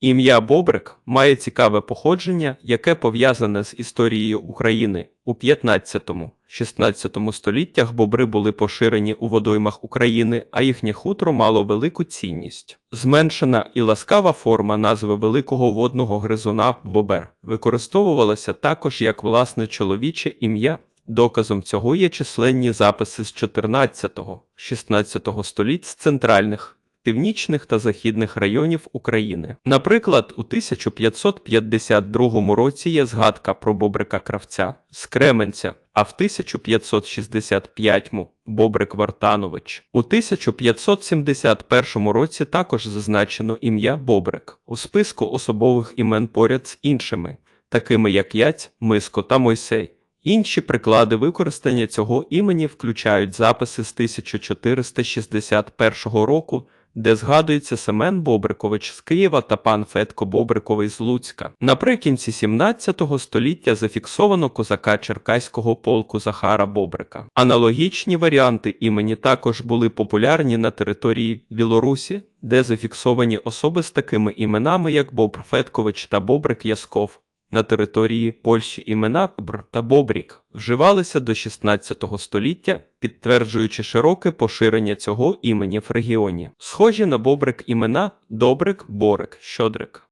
Ім'я Бобрик має цікаве походження, яке пов'язане з історією України. У 15-16 століттях бобри були поширені у водоймах України, а їхнє хутро мало велику цінність. Зменшена і ласкава форма назви великого водного гризуна бобер використовувалася також як власне чоловіче ім'я. Доказом цього є численні записи з 14-16 століть з центральних, північних та західних районів України. Наприклад, у 1552 році є згадка про Бобрика Кравця з Кременця, а в 1565 Бобрик Вартанович. У 1571 році також зазначено ім'я Бобрик у списку особових імен поряд з іншими, такими як Яць, Миско та Мойсей. Інші приклади використання цього імені включають записи з 1461 року, де згадується Семен Бобрикович з Києва та пан Федко Бобриковий з Луцька. Наприкінці 17 століття зафіксовано козака Черкаського полку Захара Бобрика. Аналогічні варіанти імені також були популярні на території Білорусі, де зафіксовані особи з такими іменами, як Бобр Федкович та Бобрик Ясков. На території Польщі імена Бр та Бобрік вживалися до 16 століття, підтверджуючи широке поширення цього імені в регіоні. Схожі на Бобрик імена Добрик, Борик, Щодрик.